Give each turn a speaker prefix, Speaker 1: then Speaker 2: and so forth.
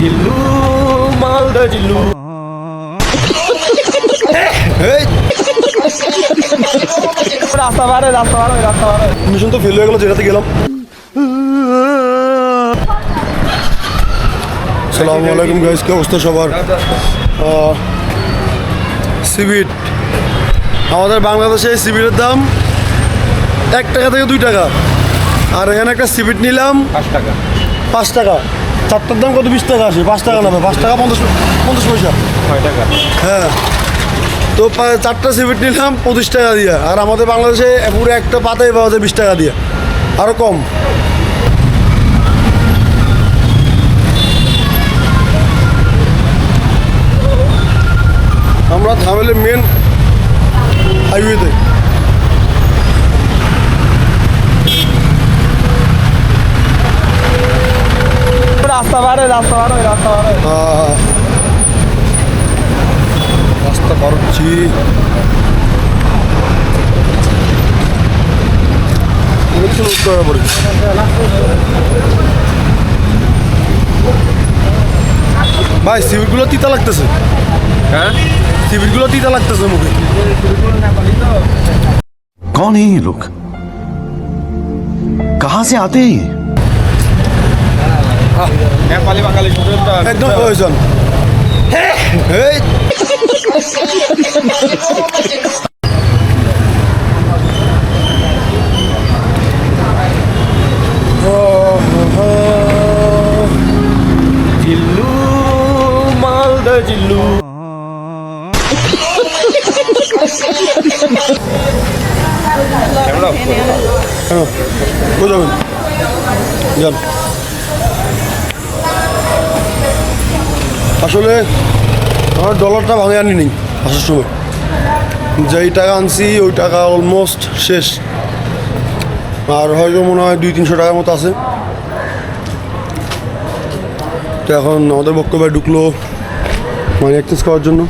Speaker 1: জিল্লু মালদা জিল্লু।
Speaker 2: এই।
Speaker 1: রাস্তা রাস্তা রাস্তা বাড়ে
Speaker 2: মিশন তো ফেল হয়ে গেল যেটাতে গেলাম। সালামু আলাইকুম গাইস কি অবস্থা সবার? সিবিট আমাদের বাংলাদেশে সিবিটের দাম এক টাকা থেকে দুই টাকা। আর এখানে একটা সিবিট নিলাম
Speaker 1: পাঁচ টাকা।
Speaker 2: পাঁচ টাকা। চারটার দাম কত? বিশ টাকা আসে পাঁচ টাকা নেবে পাঁচ টাকা পঞ্চাশ পঞ্চাশ পয়সা।
Speaker 1: ছয় টাকা।
Speaker 2: হ্যাঁ। তো চারটা সিমেন্ট নিলাম পঁচিশ টাকা দিয়ে। আর আমাদের বাংলাদেশে পুরো একটা পাতায় পাওয়া যায় বিশ টাকা দিয়ে। আরও কম। আমরা থামেলে মেন হাইওয়েতে
Speaker 1: রাস্তা বাড়ে রাস্তা বাড়ে রাস্তা বাড়ে
Speaker 2: আহ, রাস্তা পার হচ্ছি অনেক কিছু লোক করা পড়ে ভাই সিভিটগুলো তিতা লাগতেছে
Speaker 1: হ্যাঁ
Speaker 2: সিভিটগুলো তিতা লাগতেছে মুখে
Speaker 3: कौन है ये लोग कहां से आते हैं ये
Speaker 1: নেপালি বাঙালি সুন্দর
Speaker 2: একদম প্রয়োজন এই
Speaker 1: জিল্লু মালদা জিল্লু ক্যামেরা
Speaker 2: হ্যাঁ কই যাবেন যান আসলে আমার ডলারটা ভাঙে আনি নেই আসার সময়। যেই টাকা আনছি, ওই টাকা অলমোস্ট শেষ। আর হয়তো মনে হয় দুই, তিনশো টাকার মতো আছে। তো এখন আমাদের বক্তব্যে ঢুকলো মানে এক্সচেঞ্জ করার জন্য।